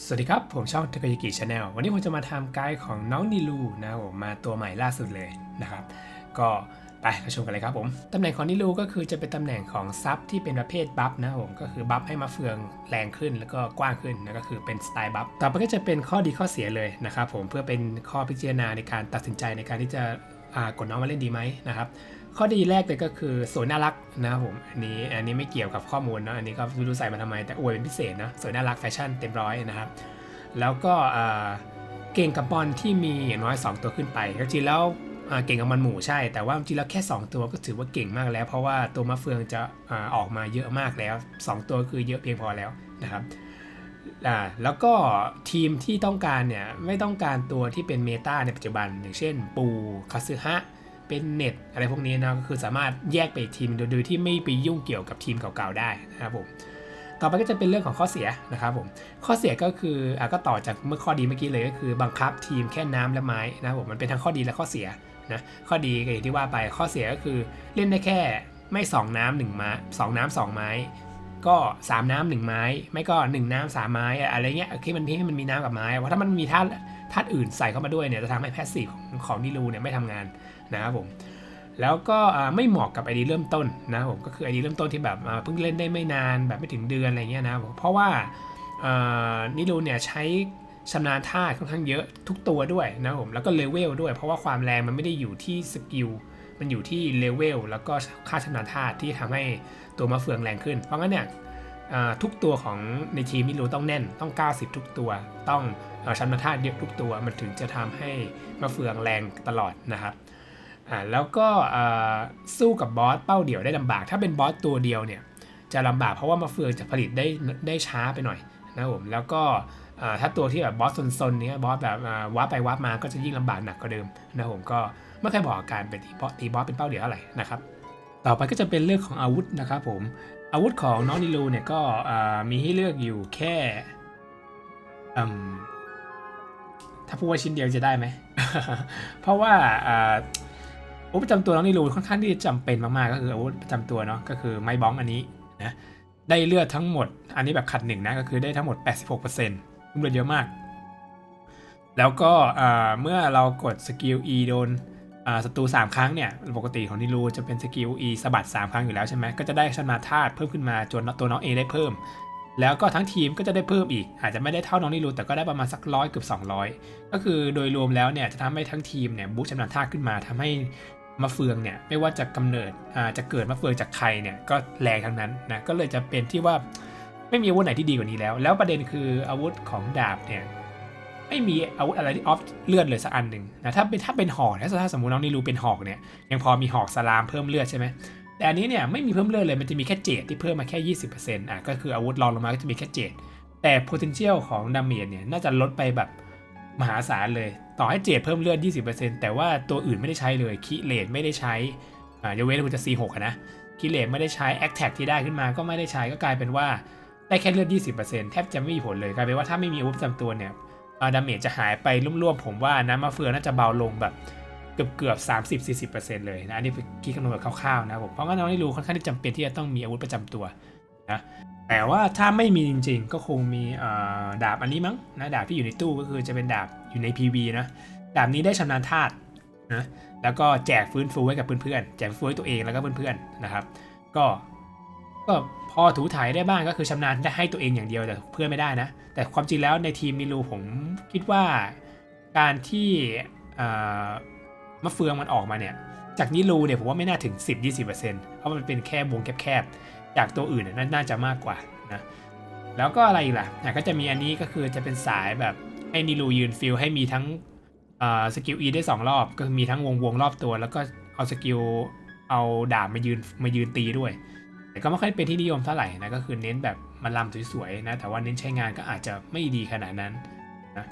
สวัสดีครับ ผมช่องเทคโยกิชาแนลวันนี้ผมจะมาทำไกด์ของน้องนิลูนะผมมาตัวใหม่ล่าสุดเลยนะครับ ก็ไปเราชมกันเลยครับผม ตำแหน่งของนิลูก็คือจะเป็นตำแหน่งของซับที่เป็นประเภทบัฟนะผมก็คือบัฟให้มาเฟืองแรงขึ้นแล้วก็กว้างขึ้นนะก็คือเป็นสไตล์บัฟต่อไปก็จะเป็นข้อดีข้อเสียเลยนะครับผมเพื่อเป็นข้อพิจารณาในการตัดสินใจในการที่จะกดน้องมาเล่นดีไหมนะครับ ข้อดีแรกเลยก็คือสวยน่ารักนะครับผมอันนี้อันนี้ไม่เกี่ยวกับข้อมูลเนาะอันนี้ก็ไม่รู้ใส่มาทำไมแต่อวยเป็นพิเศษนะสวยน่ารักแฟชั่นเต็มร้อยนะครับ แล้วก็เก่งกับบอลที่มีอย่างน้อย 2 ตัวขึ้นไปจริงๆแล้วเก่งกับบอลหมู่ใช่ แต่ว่าจริงๆแล้วแค่ 2 ตัวก็ถือว่าเก่งมากแล้ว เพราะว่าตัวมะเฟืองจะอออกมาเยอะมากแล้ว 2 ตัวคือเยอะเพียงพอแล้วนะครับอ่าแล้วก็ทีมที่ต้องการเนี่ยไม่ต้องการตัวที่เป็นเมตาในปัจจุบัน อย่างเช่น ปูคาซึฮะ เป็นเน็ตอะไรพวกนี้นะก็คือสามารถแยกไปทีมโดยที่ไม่ไปยุ่งเกี่ยวกับทีมเก่าๆได้นะครับผมต่อไปก็จะเป็นเรื่องของข้อเสียนะครับผมข้อเสียก็คืออะก็ต่อจากเมื่อข้อดีเมื่อกี้เลยก็คือบังคับทีมแค่น้ำและไม้นะครับผมมันเป็นทั้งข้อดีและข้อเสียนะข้อดีก็อย่างที่ว่าไปข้อเสียก็คือเล่นได้แค่ไม่ 2 น้ำหนึ่งไม้สองน้ำสองไม้ ก็ 3 น้ำหนึ่งไม้ ไม่ก็ 1 น้ำสามไม้อะไรเงี้ยโอเคมันที่ให้มันมีน้ำกับไม้เพราะถ้ามันมีธาตุธาตุอื่นใส่เข้ามาด้วยเนี่ยจะทำให้แพสซีฟของของนิลูเนี่ยไม่ทำงาน นะครับผมแล้วก็ไม่เหมาะกับไอดีเริ่มต้นนะครับผมก็คือไอดีเริ่มต้นที่แบบเพิ่งเล่นได้ไม่นานแบบไม่ถึงเดือนอะไรเงี้ยนะครับผมเพราะว่านิรูเนี่ยใช้ชำนาญท่าค่อนข้างเยอะทุกตัวด้วยนะครับผมแล้วก็เลเวลด้วย เพราะว่าความแรงมันไม่ได้อยู่ที่สกิลมันอยู่ที่เลเวลแล้วก็ค่าชำนาญท่าที่ทำให้ตัวมะเฟืองแรงขึ้น เพราะงั้นเนี่ยทุกตัวของในทีมนิรูต้องแน่นต้อง 90 ทุกตัว ต้องอชำนาญท่าเยอะทุกตัวมันถึงจะทำให้มะเฟืองแรงตลอดนะครับ อ่าแล้วก็สู้กับบอสเป้าเดี่ยวได้ลำบาก ถ้าเป็นบอสตัวเดียวเนี่ยจะลำบากเพราะว่ามาเฟืองจะผลิตได้ได้ช้าไปหน่อยนะครับผมแล้วก็ถ้าตัวที่แบบบอสซนๆเนี้ยบอสแบบอ่าไปวับมาก็จะยิ่งลำบากหนักกว่าเดิมนะครับผมก็ไม่เคยบอกอการเป็นตีบอสตีบอสเป็นเป้าเดี่ยวอะไรนะครับต่อไปก็จะเป็นเรื่องของอาวุธนะครับผมอาวุธของน้องนิลูเนี่ยก็มีให้เลือกอยู่แค่ถ้าพูดว่าชิ้นเดียวจะได้ไหม เพราะว่า อาวุธประจำตัวน้องนิรูค่อนข้างที่จะจำเป็นมากๆก็คืออาวุธประจำตัวเนาะก็คือไม้บ้องอันนี้นะได้เลือดทั้งหมด อันนี้แบบขัดหนึ่งนะก็คือได้ทั้งหมด 86%เลือดเยอะมาก แล้วก็เมื่อเรากดสกิล E โดนศัตรู3 ครั้งเนี่ย ปกติของนิรูจะเป็นสกิล E สะบัด 3 ครั้งอยู่แล้วใช่ไหมก็จะได้ชนะธาตุเพิ่มขึ้นมาจนตัวน้องเองได้เพิ่ม แล้วก็ทั้งทีมก็จะได้เพิ่มอีก อาจจะไม่ได้เท่าน้องนิรูแต่ก็ได้ประมาณสักร้อยเกือบ200 ก็คือโดยรวมแล้วเนี่ยจะทำให้ทั้งทีมเนี่ยบูชชำนาญท่าขึ้นมาทำให้ มะเฟืองเนี่ยไม่ว่าจะกำเนิดอ่าจะเกิดมะเฟืองจากใครเนี่ยก็แรงทั้งนั้นนะก็เลยจะเป็นที่ว่าไม่มีอาวุธไหนที่ดีกว่านี้แล้ว แล้วประเด็นคืออาวุธของดาบเนี่ยไม่มีอาวุธอะไรที่ออฟเลือดเลยสักอันหนึ่งนะถ้าเป็นถ้าเป็นหอกถ้าถ้าสมมติน้องนิรูเป็นหอกเนี่ยยังพอมีหอกสลามเพิ่มเลือดใช่ไหมแต่อันนี้เนี่ยไม่มีเพิ่มเลือดเลยมันจะมีแค่เจดที่เพิ่มมาแค่ 20%อะก็คืออาวุธรองลงมาก็จะมีแค่เจดแต่ potential ของดาเมจเนี่ยน่าจะลดไปแบบมหาศาลเลย ต่อให้เจดเพิ่มเลือด 20%แต่ว่าตัวอื่นไม่ได้ใช้เลยคิเลตไม่ได้ใช้อ่ายกเว้นคุณจะ C6 อะนะคิเลตไม่ได้ใช้แอคแท็กที่ได้ขึ้นมาก็ไม่ได้ใช้ก็กลายเป็นว่าได้แค่เลือด 20%แทบจะไม่มีผลเลยกลายเป็นว่าถ้าไม่มีอาวุธประจำตัวเนี่ยอ่าดาเมจจะหายไปร่วมๆผมว่าน้ำมะเฟืองน่าจะเบาลงแบบเกือบเกือบๆ30-40%เลยนะอันนี้เป็นคิดคำนวณแบบคร่าวๆนะผมเพราะงั้นเราไม่รู้ค่อนข้างที่จำเป็นที่จะต้องมีอาวุธประจำตัวนะแต่ว่าถ้าไม่มีจริงๆ ก็คงมีดาบอันนี้มั้งนะดาบที่อยู่ในตู้ก็คือจะเป็นดาบ อยู่ใน PV นะดาบนี้ได้ชำนาญธาตุนะแล้วก็แจกฟื้นฟูให้กับเพื่อนๆ แจกฟื้นให้ตัวเองแล้วก็เพื่อนๆนะครับ ก็ก็พอถูถ่ายได้บ้างก็คือชำนาญได้ให้ตัวเองอย่างเดียวแต่เพื่อนไม่ได้นะ แต่ความจริงแล้วในทีมนิลูผมคิดว่าการที่อ่ามะเฟืองมันออกมาเนี่ย จากนิลูเนี่ยผมว่าไม่น่าถึง 10-20%เพราะมันเป็นแค่วงแคบๆ จากตัวอื่นน่ะน่าจะมากกว่านะ แล้วก็อะไรอีกล่ะก็จะมีอันนี้ก็คือจะเป็นสายแบบ ให้นิลูยืนฟิลให้มีทั้งสกิล E ได้2รอบก็มีทั้งวงวงรอบตัว แล้วก็เอาสกิลเอาดาบมายืนมายืนตีด้วย แต่ก็ไม่ค่อยเป็นที่นิยมเท่าไหร่นะก็คือเน้นแบบมาลำสวยๆนะแต่ว่าเน้นใช้งานก็อาจจะไม่ดีขนาดนั้นนะ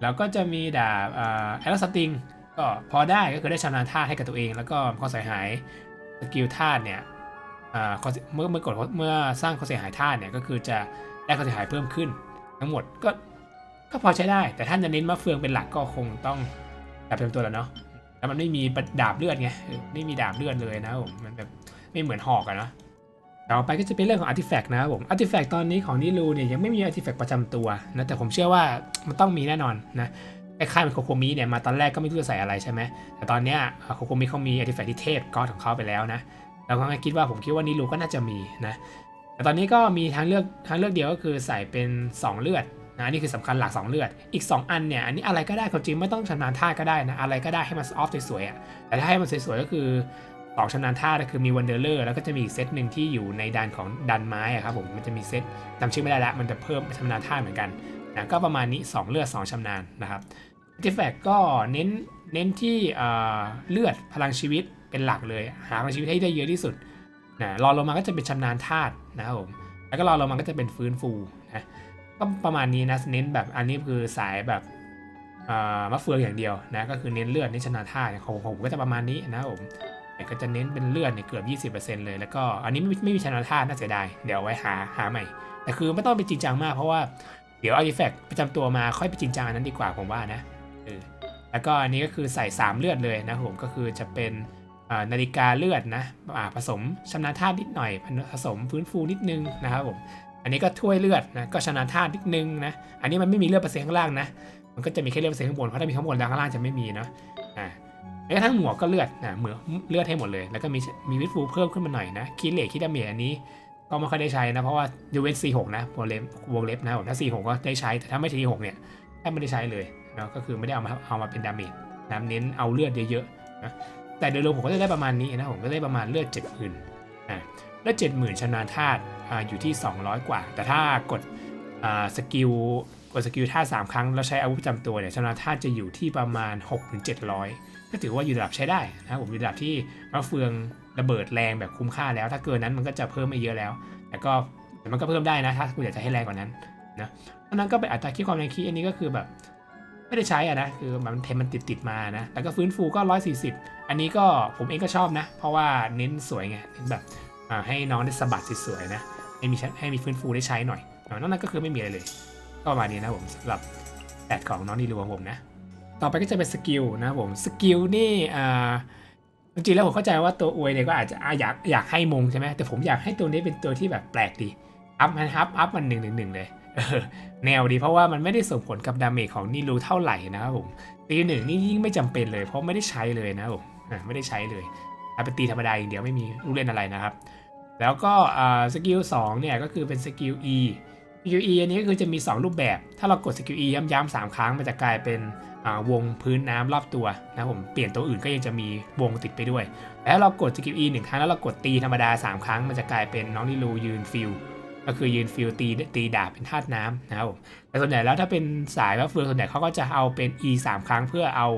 แล้วก็จะมีดาบแอลสติงก็พอได้ก็คือได้ชำนาญท่าให้กับตัวเอง แล้วก็ข้อเสียหายสกิลท่าเนี่ยเสียเมื่อเมื่อกดเมื่อสร้างความเสียหายท่าเนี่ยก็คือจะได้ความเสียหายเพิ่มขึ้น ทั้งหมดก็ ก็พอใช้ได้ แต่ท่านจะเน้นมะเฟืองเป็นหลักก็คงต้องดาบเต็มตัวแล้วเนาะแล้วมันไม่มีดาบเลือดไงไม่มีดาบเลือดเลยนะผมมันแบบไม่เหมือนหอกอะเนาะต่อไปก็จะเป็นเรื่องของอาร์ติแฟกต์นะครับผมอาร์ติแฟกต์ตอนนี้ของนิลูเนี่ยยังไม่มีอาร์ติแฟกต์ประจำตัวนะแต่ผมเชื่อว่ามันต้องมีแน่นอนนะไอ้ค่ายเป็นโคโคมิเนี่ยมาตอนแรกก็ไม่รู้จะใส่อะไรใช่ไหมแต่ตอนเนี้ยโคโคมิเขามีอาร์ติแฟกต์ที่เทพก็ของเขาไปแล้วนะแล้วก็คิดว่าผมคิดว่านิลูก็น่าจะมีนะแต่ตอนนี้ก็มีทางเลือกทางเลือกเดียวก็คือใส่เป็น 2 เลือด นะนี่คือสำคัญหลัก 2 เลือด อีก 2 อันเนี่ยอันนี้อะไรก็ได้ความจริงไม่ต้องชำนาญท่าก็ได้นะอะไรก็ได้ให้มันออฟสวยๆอะแต่ถ้าให้มันสวยๆก็คือสองชำนาญท่าก็คือมีวันเดอร์เลอร์แล้วก็จะมีอีกเซตหนึ่งที่อยู่ในดันของดันไม้อะครับผมมันจะมีเซตจำชื่อไม่ได้ละมันจะเพิ่มชำนาญท่าเหมือนกันนะก็ประมาณนี้ 2 เลือด 2ชำนาญนะครับอาร์ติแฟกก็เน้นเน้นที่เอ่อเลือดพลังชีวิตเป็นหลักเลย หาพลังชีวิตให้ได้เยอะที่สุดนะรอลงมาก็จะเป็นชำนาญธาตุนะครับผมแล้วก็รอลงมาก็จะเป็นฟื้นฟูนะ ก็ประมาณนี้นะเน้นแบบอันนี้คือสายแบบมะเฟืองอย่างเดียวนะก็คือเน้นเลือดเน้นชนาญธาของผมก็จะประมาณนี้นะผมก็จะเน้นเป็นเลือดเนี่ยเกือบ 20%เลยแล้วก็อันนี้ไม่ไม่มีชนะท่าน่าเสียดายเดี๋ยวไว้หาหาใหม่ แต่คือไม่ต้องไปจริงจังมากเพราะว่าเดี๋ยวอาร์ติแฟกต์ประจำตัวมาค่อยไปจริงจังอันนั้นดีกว่าผมว่านะเออแล้วก็อันนี้ก็คือใส่ 3 เลือดเลยนะผมก็คือจะเป็นนาฬิกาเลือดนะผสมชำนาญธาตุนิดหน่อย ผสมฟื้นฟูนิดนึงนะครับผม อันนี้ก็ถ้วยเลือดนะก็ชนาญธาตุนิดนึงนะอันนี้มันไม่มีเลือดเปอร์เซ็นต์ข้างล่างนะมันก็จะมีแค่เลือดเปอร์เซ็นต์ข้างบนเพราะถ้ามีข้างบนแล้วข้างล่างจะไม่มีเนาะอ่าแม้กระทั่งหมวกก็เลือดนะเหมือเลือดให้หมดเลย แล้วก็มีมีวิตฟูเพิ่มขึ้นมาหน่อยนะคิดเลทคิดดาเมจอันนี้ก็ไม่ค่อยได้ใช้นะเพราะว่ายูเวนซีหกนะวงเล็บวงเล็บนะผมถ้าซีหกก็ได้ใช้แต่ถ้าไม่ทีหกเนี่ยแทบไม่ได้ใช้เลยเนาะก็คือไม่ได้เอามาเอามาเป็นดาเมจนะเน้นเอาเลือดเยอะๆนะแต่โดยรวมผมก็จะได้ประมาณนี้นะผมก็ได้ประมาณเลือดเจ็ดหมื่นอ่าเลือดเจ็ดหมื่นชนาญธาตุ ออยู่ที่ 200 กว่า แต่ถ้ากดสกิลกดสกิลท่าสามครั้ง แล้วใช้อาวุธประจำตัวเนี่ยชำนาญธาจะอยู่ที่ประมาณ 6-700 ก็ถือว่าอยู่ระดับใช้ได้นะครับผมอยู่ระดับที่มะเฟืองระเบิดแรงแบบคุ้มค่าแล้ว ถ้าเกินนั้นมันก็จะเพิ่มไม่เยอะแล้ว แต่ก็แต่มันก็เพิ่มได้นะถ้าคุณอยากจะให้แรงกว่านั้นนะเพราะนั้นก็เป็นอัตราคิดความแรงคีอันนี้ก็คือแบบไม่ได้ใช้อะนะคือมันเทมมันติดติดมานะแล้วก็ฟื้นฟูก็ 140 อันนี้ก็ผมเองก็ชอบนะ เพราะว่าเน้นสวยไงเน้นแบบให้น้องได้สะบัดสวยๆนะ ให้มีให้มีฟื้นฟูได้ใช้หน่อยอ่านอกนั้นก็คือไม่มีอะไรเลย ก็ประมาณนี้นะผมสำหรับแอดของน้องนีรูของผมนะ ต่อไปก็จะเป็นสกิลนะผมสกิลนี่อ่าจริงๆแล้วผมเข้าใจว่าตัวอวยเนี่ยก็อาจจะอยากอยากให้มงใช่ไหมแต่ผมอยากให้ตัวนี้เป็นตัวที่แบบแปลกดีอัพมันอัพอัพมันหนึ่งหนึ่งหนึ่งเลยแนวดีเพราะว่ามันไม่ได้ส่งผลกับดาเมจของนิรูเท่าไหร่นะครับผมตีหนึ่งนี่ยิ่งไม่จำเป็นเลย เพราะไม่ได้ใช้เลยนะผมไม่ได้ใช้เลยเอาไปตีธรรมดาอย่างเดียวไม่มีลูกเล่นอะไรนะครับ แล้วก็สกิลสองเนี่ยก็คือเป็นสกิล E สกิล E อันนี้ก็คือจะมี 2 รูปแบบ ถ้าเรากดสกิล E ย้ำๆ3ครั้งมันจะกลายเป็นวงพื้นน้ำรอบตัวนะผมเปลี่ยนตัวอื่นก็ยังจะมีวงติดไปด้วย แล้วเรากดสกิล E หนึ่งครั้งแล้วเรากดตีธรรมดา 3 ครั้ง มันจะกลายเป็นน้องนิลูยืนฟิลก็คือยืนฟิลตีตีดาบเป็นธาตุน้ำนะครับแต่ส่วนใหญ่แล้วถ้าเป็นสายว่าเฟืองส่วนใหญ่เขาก็จะเอาเป็น E 3 ครั้งเพื่อเอา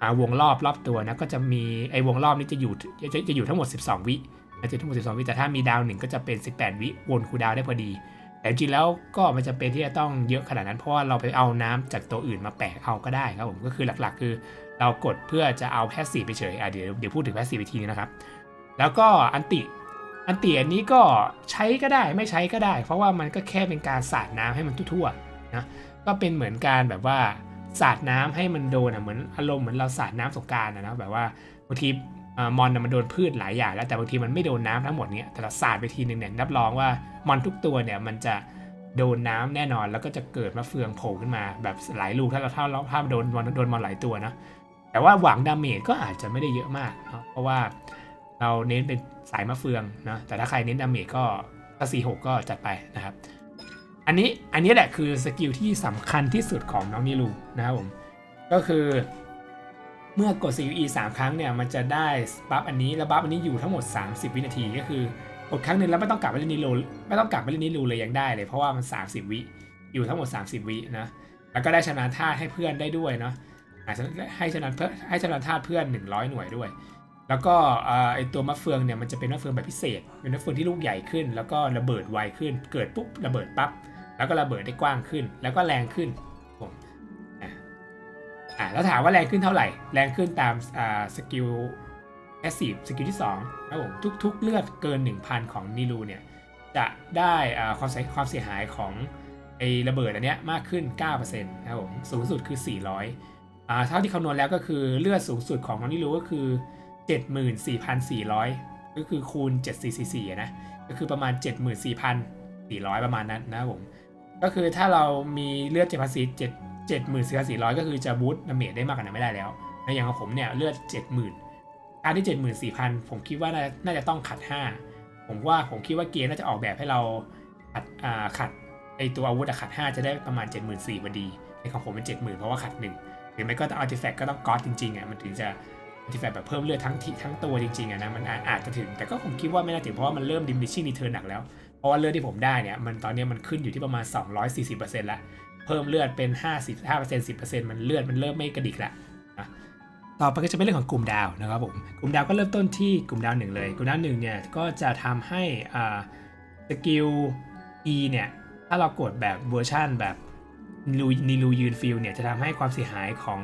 อ่าวงรอบรอบตัวนะก็จะมีไอ้วงรอบนี้จะอยู่จะจะอยู่ทั้งหมด 12 วิ จะทั้งหมด12 วิ แต่ถ้ามีดาวหนึ่งก็จะเป็น 18 วิวนคูดาวได้พอดี แต่จริงแล้วก็ไม่จำเป็นที่จะต้องเยอะขนาดนั้น เพราะว่าเราไปเอาน้ำจากตัวอื่นมาแปะเอาก็ได้ครับผมก็คือหลักๆ คือเรากดเพื่อจะเอาแพสซีฟไปเฉยอะเดี๋ยวเดี๋ยวพูดถึงแพสซีฟอีกทีนึงนะครับ แล้วก็อันติอันติอันนี้ก็ใช้ก็ได้ไม่ใช้ก็ได้ เพราะว่ามันก็แค่เป็นการสาดน้ำให้มันทั่วๆนะก็เป็นเหมือนการแบบว่าสาดน้ำให้มันโดนอะเหมือนอารมณ์เหมือนเราสาดน้ำสงการนะนะแบบว่าบางที มอนมันโดนพืชหลายอย่างแล้วแต่บางทีมันไม่โดนน้ำทั้งหมดเนี่ยแต่เราสาดไปทีหนึ่งเนี่ยรับรองว่ามอนทุกตัวเนี่ยมันจะโดนน้ำแน่นอนแล้วก็จะเกิดมะเฟืองโผล่ขึ้นมาแบบหลายลูกถ้าเราถ้าเราถ้าโดนมอนโดนมอนหลายตัวนะแต่ว่าหวังดาเมจก็อาจจะไม่ได้เยอะมากเนอะเพราะว่าเราเน้นเป็นสายมะเฟืองนะแต่ถ้าใครเน้นดาเมจก็ถ้าสี่หกก็จัดไปนะครับ อันนี้อันนี้แหละคือสกิลที่สำคัญที่สุดของน้องนิลูนะครับผมก็คือ เมื่อกด CUE 3 ครั้งเนี่ยมันจะได้บัฟอันนี้แล้วบัฟอันนี้อยู่ทั้งหมด 30 วินาทีก็คือกดครั้งหนึ่งแล้วไม่ต้องกลับไปเล่นนิโรไม่ต้องกลับไปเล่นนิโรเลยยังได้เลยเพราะว่ามัน 30 วิอยู่ทั้งหมด 30 วินะแล้วก็ได้ชนะท่าตุให้เพื่อนได้ด้วยเนาะให้ชนะเพื่อให้ชนะท่าตุเพื่อน 100 หน่วยด้วย แล้วก็ไอตัวมะเฟืองเนี่ยมันจะเป็นมะเฟืองแบบพิเศษเป็นมะเฟืองที่ลูกใหญ่ขึ้น แล้วก็ระเบิดไวขึ้น เกิดปุ๊บระเบิดปั๊บแล้วก็ระเบิดได้กว้างขึ้น แล้วก็แรงขึ้น อ่าแล้วถามว่าแรงขึ้นเท่าไหร่ แรงขึ้นตามอ่าสกิลแอสซีฟสกิลที่2ครับผมทุกๆเลือดเกิน 1,000 ของนิลูเนี่ย จะได้อ่าความเสียความเสียหายของไอ้ระเบิดอันเนี้ยมากขึ้น 9%นะครับผมสูงสุดคือ 400อ่าเท่าที่คำนวณแล้วก็คือเลือดสูงสุดของน้องนิลูก็คือ 74,400 ก็คือคูณ 7444นะก็คือประมาณ 74,400 ประมาณนั้นนะครับผมก็คือถ้าเรามีเลือด 7,400 74,400ก็คือจะบูตดาเมจได้มากกว่านั้นไม่ได้แล้วในอย่างของผมเนี่ยเลือด70,000การที่74,000ผมคิดว่าน่านาจะต้องขัด5ผมว่าผมคิดว่าเกมน่าจะออกแบบให้เราขัดอ่าขัดไอตัวอาวุธขัด5จะได้ประมาณ74,000พอดีในของผมเป็น70,000เพราะว่าขัด1หรือไม่ก็ต้องอาร์ติแฟกต์ก็ต้องก๊อตจริงๆอะมันถึงจะอาร์ติแฟกต์แบบเพิ่มเลือดทั้งที่ทั้งตัวจริงๆอะนะมันอาจจะถึง แต่ก็ผมคิดว่าไม่น่าถึงเพราะว่ามันเริ่มดิมิชิ่งรีเทิร์นหนักแล้ว เพราะว่าเลือดที่ผมได้เนี่ยมันตอนนี้มันขึ้นอยู่ที่ประมาณ 240%แล้ว เพิ่มเลือดเป็น55% 10%มันเลือดมันเริ่มไม่กระดิกละนะต่อไปก็จะเป็นเรื่องของกลุ่มดาวนะครับผม กลุ่มดาวก็เริ่มต้นที่กลุ่มดาวหนึ่งเลย กลุ่มดาวหนึ่งเนี่ยก็จะทำให้อ่าสกิล E เนี่ย ถ้าเรากดแบบเวอร์ชันแบบนิลูยืนฟิลเนี่ย จะทำให้ความเสียหายของ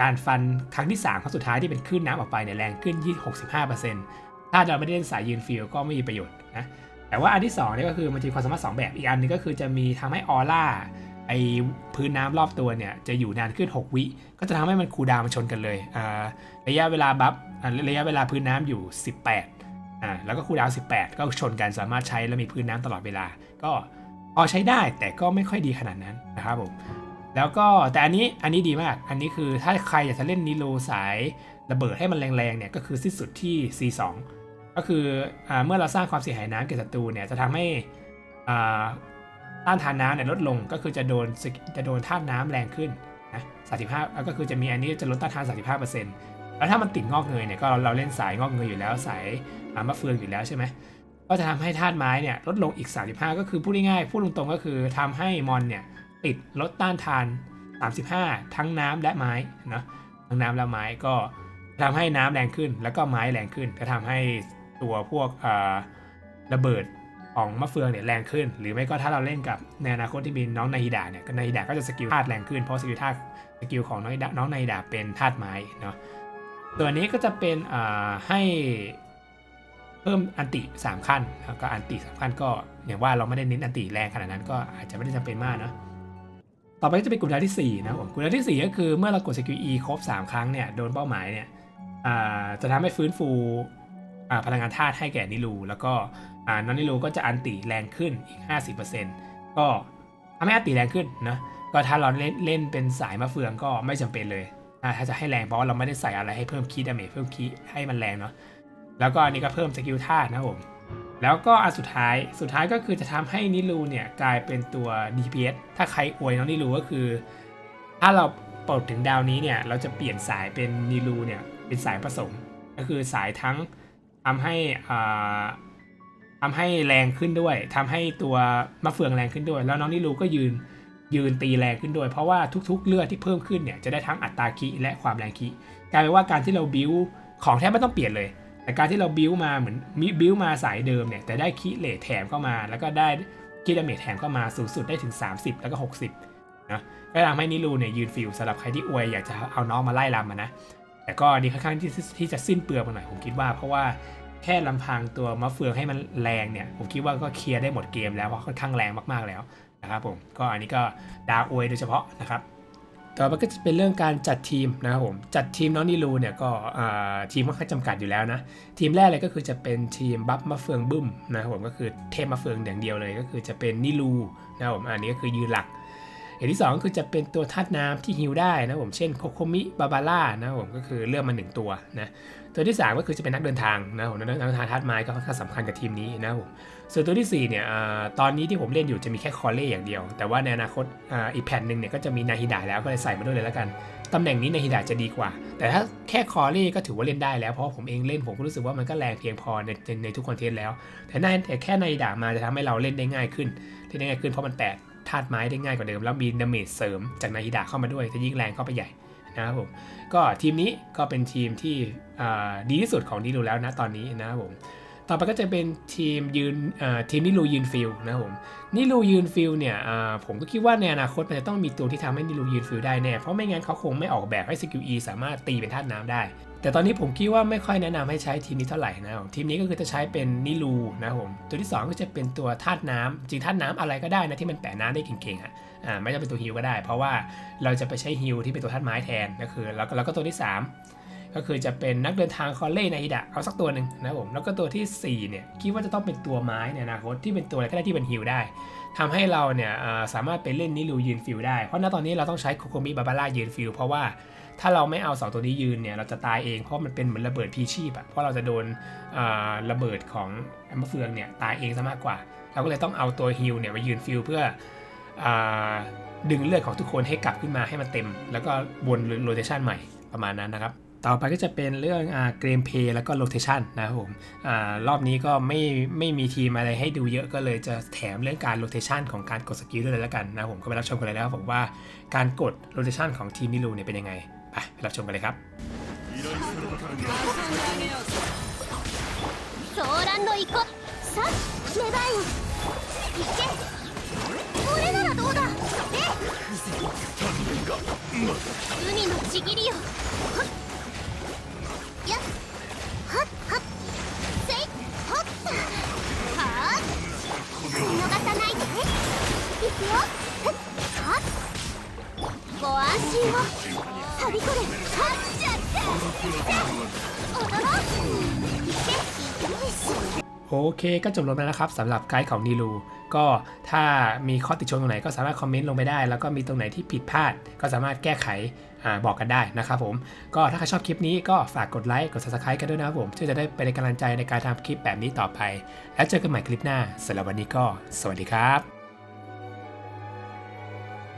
การฟันครั้งที่3ครั้งสุดท้ายที่เป็นคลื่นน้ำออกไปเนี่ยแรงขึ้นที่65%ถ้าเราไม่ได้เล่นสายยืนฟิลก็ไม่มีประโยชน์นะ แต่ว่าอันที่2เนี่ยก็คือมันจะมีความสามารถ 2 แบบ อีกอันนึงก็คือจะมีทำให้ออร่า ไอพื้นน้ำรอบตัวเนี่ยจะอยู่นานขึ้น 6 วิ ก็จะทำให้มันคูดาวมันชนกันเลยอ่าระยะเวลาบัฟอ่าระยะเวลาพื้นน้ำอยู่ 18อ่าแล้วก็คูดาว 18 ก็ชนกันสามารถใช้แล้วมีพื้นน้ำตลอดเวลา ก็พอใช้ได้แต่ก็ไม่ค่อยดีขนาดนั้นนะครับผมแล้วก็แต่อันนี้อันนี้ดีมาก อันนี้คือถ้าใครอยากจะเล่นนิโลสายระเบิดให้มันแรงๆเนี่ยก็คือสิ้นสุดที่ C2 ก็คืออาเมื่อเราสร้างความเสียหายน้ำแก่ศัตรูเนี่ยจะทำให้อ่า ต้านทานน้ำเนี่ยลดลงก็คือจะโดนจะโดนธาตุน้ำแรงขึ้นนะ35แล้วก็คือจะมีอันนี้จะลดต้านทาน35%แล้วถ้ามันติดงอกเงยเนี่ยก็เราเราเล่นสายงอกเงยอยู่แล้วสายมะเฟืองอยู่แล้วใช่ไหมก็จะทำให้ธาตุไม้เนี่ยลดลงอีก 35 ก็คือพูดง่ายๆพูดตรงๆก็คือทำให้มอนเนี่ยติดลดต้านทาน 35 ทั้งน้ำและไม้นะทั้งน้ำและไม้ก็ทำให้น้ำแรงขึ้นแล้วก็ไม้แรงขึ้น ก็ทำให้ตัวพวกระเบิด ของมะเฟืองเนี่ยแรงขึ้น หรือไม่ก็ถ้าเราเล่นกับในอนาคตที่มีน้องนาฮิดาเนี่ยก็นาฮิดาก็จะสกิลธาตุแรงขึ้น เพราะสกิลธาตุสกิลของน้องนาฮิดาน้องนาฮิดาเป็นธาตุไม้เนาะตัวนี้ก็จะเป็นอ่าให้เพิ่มอันติ 3 ขั้นแล้วก็อันติสามขั้นก็อย่างว่าเราไม่ได้เน้นอันติแรงขนาดนั้นก็อาจจะไม่ได้จำเป็นมากเนาะต่อไปก็จะเป็นกลุ่มดาวที่4นะครับผมกลุ่มดาวที่ 4 ก็คือเมื่อเรากดสกิล E ครบ 3 ครั้งเนี่ยโดนเป้าหมายเนี่ยอ่าจะทำให้ฟื้นฟูอ่าพลังงานธาตุให้แก่นิลูแล้วก็ นอนนิโลก็จะอันติแรงขึ้นอีก 50%ก็ทำให้อันติแรงขึ้นนะก็ถ้าเราเล่นเล่นเป็นสายมะเฟืองก็ไม่จำเป็นเลยถ้าจะให้แรงเพราะว่าเราไม่ได้ใส่อะไรให้เพิ่มคีดาเมจเพิ่มคีให้มันแรงเนาะแล้วก็อันนี้ก็เพิ่มสกิลธาตุนะครับผมแล้วก็อันสุดท้ายสุดท้ายก็คือจะทำให้นิลูเนี่ยกลายเป็นตัว DPS ถ้าใครอวยน้องนิลูก็คือ ถ้าเราปลดถึงดาวนี้เนี่ยเราจะเปลี่ยนสายเป็นนิลูเนี่ยเป็นสายผสม ก็คือสายทั้งทำให้อ่า ทำให้แรงขึ้นด้วยทำให้ตัวมะเฟืองแรงขึ้นด้วย แล้วน้องนิลูก็ยืนยืนตีแรงขึ้นด้วย เพราะว่าทุกๆเลือดที่เพิ่มขึ้นเนี่ยจะได้ทั้งอัตราคีและความแรงคีกลายเป็นว่าการที่เราบิวของแทบไม่ต้องเปลี่ยนเลย แต่การที่เราบิวมาเหมือนมิบิวมาสายเดิมเนี่ยแต่ได้คีเลทแถมเข้ามา แล้วก็ได้คีดาเมจแถมเข้ามาสูงสุดได้ถึง 30 แล้วก็ 60นะก็ทำให้นิลูเนี่ยยืนฟิลสำหรับใครที่อวยอยากจะเอาน้องมาไล่ลำมานะแต่ก็อันนี้ค่อนข้างที่ที่จะสิ้นเปลืองไปหน่อยผมคิดว่าเพราะว่า แค่ลำพังตัวมะเฟืองให้มันแรงเนี่ย ผมคิดว่าก็เคลียร์ได้หมดเกมแล้วเพราะค่อนข้างแรงมากๆแล้วนะครับผมก็อันนี้ก็ดาวอวยโดยเฉพาะนะครับต่อไปก็จะเป็นเรื่องการจัดทีมนะครับผมจัดทีมน้องนิลูเนี่ยก็อ่าทีมค่อนข้างจำกัดอยู่แล้วนะทีมแรกเลยก็คือจะเป็นทีมบัฟมะเฟืองบึ้มนะครับผมก็คือเทพมะเฟืองอย่างเดียวเลยก็คือจะเป็นนิลูนะครับผมอันนี้ก็คือยืนหลักอย่างที่สองคือจะเป็นตัวธาตุน้ำที่ฮิวได้นะผมเช่นโคโคมิบาบาร่านะผมก็คือเลือกมาหนึ่งตัวนะ ตัวที่ 3 ก็คือจะเป็นนักเดินทางนะผมนักเดินทางธาตุไม้ก็ค่อนข้างสำคัญกับทีมนี้นะผมส่วนตัวที่4เนี่ยตอนนี้ที่ผมเล่นอยู่จะมีแค่คอเล่อย่างเดียว แต่ว่าในอนาคตอ,อีกแผ่นหนึ่งเนี่ยก็จะมีนาฮิดะแล้วก็เลยใส่มาด้วยเลยแล้วกันตำแหน่งนี้นาฮิดะจะดีกว่า แต่ถ้าแค่คอเล่ก็ถือว่าเล่นได้แล้วเพราะผมเองเล่นผมก็รู้สึกว่ามันก็แรงเพียงพอในในทุกคอนเทนต์แล้ว แต่ในแต่แค่นาฮิดะมาจะทำให้เราเล่นได้ง่ายขึ้นเล่นได้ง่ายขึ้นเพราะมันแตะธาตุไม้ได้ง่ายกว่าเดิมแล้วมีดาเมจเสริมจากนาฮิดะเข้ามาด้วยจะยิ่งแรงเข้าไปใหญ่ นะครับผมก็ทีมนี้ก็เป็นทีมที่ดีที่สุดของนิลูแล้วนะตอนนี้นะครับผมต่อไปก็จะเป็นทีมยืนทีมนิลูยืนฟิลนะครับผมนิลูยืนฟิลเนี่ยผมก็คิดว่าในอนาคตมันจะต้องมีตัวที่ทำให้นิลูยืนฟิลได้แน่ เพราะไม่งั้นเขาคงไม่ออกแบบให้สกิล E สามารถตีเป็นธาตุน้ำได้ แต่ตอนนี้ผมคิดว่าไม่ค่อยแนะนำให้ใช้ทีมนี้เท่าไหร่นะครับทีมนี้ก็คือจะใช้เป็นนิลูนะครับผมตัวที่สองก็จะเป็นตัวธาตุน้ำจริงธาตุน้ำอะไรก็ได้นะที่มันแปะน้ำได้เก่งๆอะ อ่าไม่จำเป็นตัวฮิวก็ได้ เพราะว่าเราจะไปใช้ฮิวที่เป็นตัวธาตุไม้แทนก็คือแล้วก็แล้วก็ตัวที่สามก็คือจะเป็นนักเดินทางคอลเล่ในอิดะเอาสักตัวหนึ่งนะผมแล้วก็ตัวทีสี่4เนี่ยคิดว่าจะต้องเป็นตัวไม้ในอนาคตที่เป็นตัวอะไรก็ได้ที่เป็นฮิลได้ทำให้เราเนี่ยสามารถไปเล่นนิลูยืนฟิลได้ เพราะณตอนนี้เราต้องใช้โคโคมิบาบาร่ายืนฟิลเพราะว่าถ้าเราไม่เอาสองตัวนี้ยืนเนี่ยเราจะตายเองเพราะมันเป็นเหมือนระเบิดพีชีพอะเพราะเราจะโดนระเบิดของแอมเบอร์เฟืองเนี่ยตายเองซะมากกว่า เราก็เลยต้องเอาตัวฮิลเนี่ยมายืนฟิลเพื่อ ดึงเลือดของทุกคนให้กลับขึ้นมาให้มันเต็ม แล้วก็วนโรเทชันใหม่ประมาณนั้นนะครับต่อไปก็จะเป็นเรื่องเกมเพย์แล้วก็โลเทชันนะครับผมอรอบนี้ก็ไม่ไม่มีทีมอะไรให้ดูเยอะก็เลยจะแถมเรื่องการโลเทชันของการกดสกิลด้วยเลยแล้วกันนะผมก็ไปรับชมกันเลยนะครัผมว่าการกดโลเทชันของทีมมิลูเนี่ยเป็นยังไงไปรับชมกันเลยครับโซรันโดอิโกซับเมบายเกโอเรน らどうだ？え？海のちぎりよ。はっ。やっ。はっはっ。せい。はっ。はっ見逃さないでいくよ。はっ。はっ。ご安心を。はびこれ。はっ。ちゃって踊ろう。行け。よいし โอเคก็จบลงแล้วนะครับสำหรับไกด์ของนีลูก็ถ้ามีข้อติชมตรงไหนก็สามารถคอมเมนต์ลงไปได้ แล้วก็มีตรงไหนที่ผิดพลาด ก็สามารถแก้ไขอบอกกันได้นะครับผม ก็ถ้าใครชอบคลิปนี้ก็ฝากกดไลค์กด subscribe กันด้วยนะครับผมเพื่อจะได้เป็นกำลังใจในการทำคลิปแบบนี้ต่อไป แล้วเจอกันใหม่คลิปหน้าสำหรับวันนี้ก็ สวัสดีครับ